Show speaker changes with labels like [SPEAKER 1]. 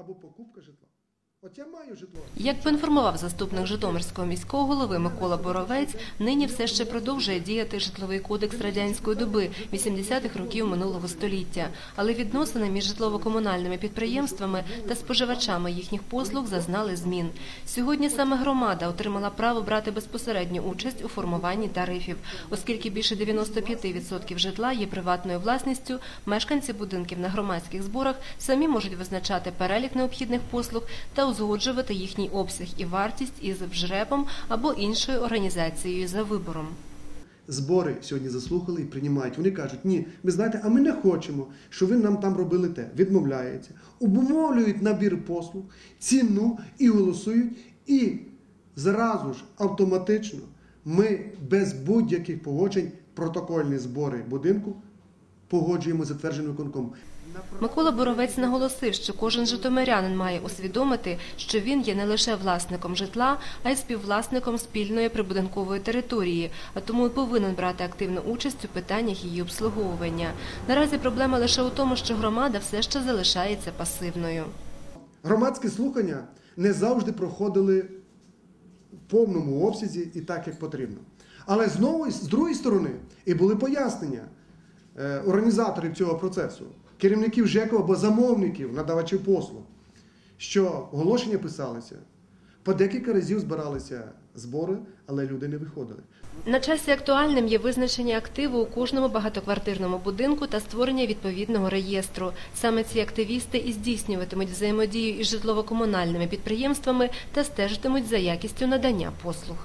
[SPEAKER 1] або покупка житла. От маю житло.
[SPEAKER 2] Як поінформував заступник Житомирського міського голови Микола Боровець, нині все ще продовжує діяти житловий кодекс радянської доби 80-х років минулого століття. Але відносини між житлово-комунальними підприємствами та споживачами їхніх послуг зазнали змін. Сьогодні саме громада отримала право брати безпосередню участь у формуванні тарифів, оскільки більше 95% житла є приватною власністю. Мешканці будинків на громадських зборах самі можуть визначати перелік необхідних послуг та узгоджувати їхній обсяг і вартість із вжрепом або іншою організацією за вибором.
[SPEAKER 1] Збори сьогодні заслухали і приймають. Вони кажуть, ні, ви знаєте, а ми не хочемо, що ви нам там робили те. Відмовляється, обумовлюють набір послуг, ціну і голосують. І зразу ж автоматично ми без будь-яких погоджень протокольні збори будинку погоджуємо затвердженим виконкомом.
[SPEAKER 2] Микола Боровець наголосив, що кожен житомирянин має усвідомити, що він є не лише власником житла, а й співвласником спільної прибудинкової території, а тому і повинен брати активну участь у питаннях її обслуговування. Наразі проблема лише у тому, що громада все ще залишається пасивною.
[SPEAKER 1] Громадські слухання не завжди проходили в повному обсязі і так, як потрібно. Але знову з другої сторони і були пояснення організаторів цього процесу, керівників ЖЕКу або замовників, надавачів послуг, що оголошення писалися, по декілька разів збиралися збори, але люди не виходили.
[SPEAKER 2] На часі актуальним є визначення активу у кожному багатоквартирному будинку та створення відповідного реєстру. Саме ці активісти і здійснюватимуть взаємодію із житлово-комунальними підприємствами та стежитимуть за якістю надання послуг.